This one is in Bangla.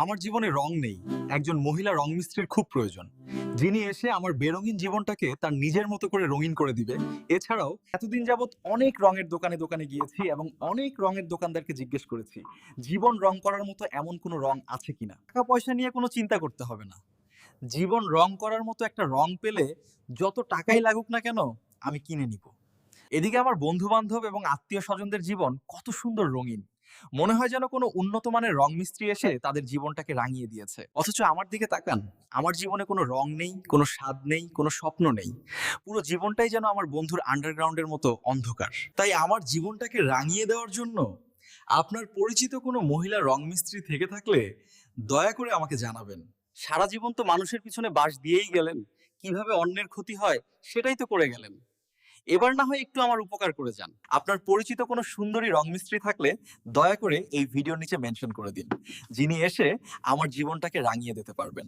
আমার জীবনে রং নেই। একজন মহিলা রং মিস্ত্রির খুব প্রয়োজন। যিনি এসে আমার বেরঙিন জীবনটাকে তার নিজের মতো করে রঙিন করে দিবে। এছাড়াও এতদিন যাবৎ অনেক রঙের দোকানে দোকানে গিয়েছি এবং অনেক রঙের দোকানদারকে জিজ্ঞেস করেছি, জীবন রং করার মতো এমন কোনো রং আছে কিনা? টাকা পয়সা নিয়ে কোনো চিন্তা করতে হবে না। জীবন রং করার মতো একটা রং পেলে যত টাকাই লাগুক না কেন, আমি কিনে নিব। এদিকে আমার বন্ধু বান্ধব এবং আত্মীয় স্বজনদের জীবন কত সুন্দর রঙিন। মনে হয় যেন কোনো উন্নত মানের রং মিস্ত্রি এসে তাদের জীবনটাকে রাঙিয়ে দিয়েছে। অথচ আমার দিকে তাকান, আমার জীবনে কোনো রং নেই, কোনো স্বাদ নেই, কোনো স্বপ্ন নেই। পুরো জীবনটাই যেন আমার বন্ধুর আন্ডারগ্রাউন্ডের মতো অন্ধকার। তাই আমার জীবনটাকে রাঙিয়ে দেওয়ার জন্য আপনার পরিচিত কোনো মহিলা রং মিস্ত্রি থেকে থাকলে দয়া করে আমাকে জানাবেন। সারা জীবন তো মানুষের পিছনে বাস দিয়েই গেলেন। কীভাবে অন্যের ক্ষতি হয় সেটাই তো করে গেলেন। এবার না হয় একটু আমার উপকার করে যান। আপনার পরিচিত কোনো সুন্দরী রং মিস্ত্রি থাকলে দয়া করে এই ভিডিওর নিচে মেনশন করে দিন, যিনি এসে আমার জীবনটাকে রাঙিয়ে দিতে পারবেন।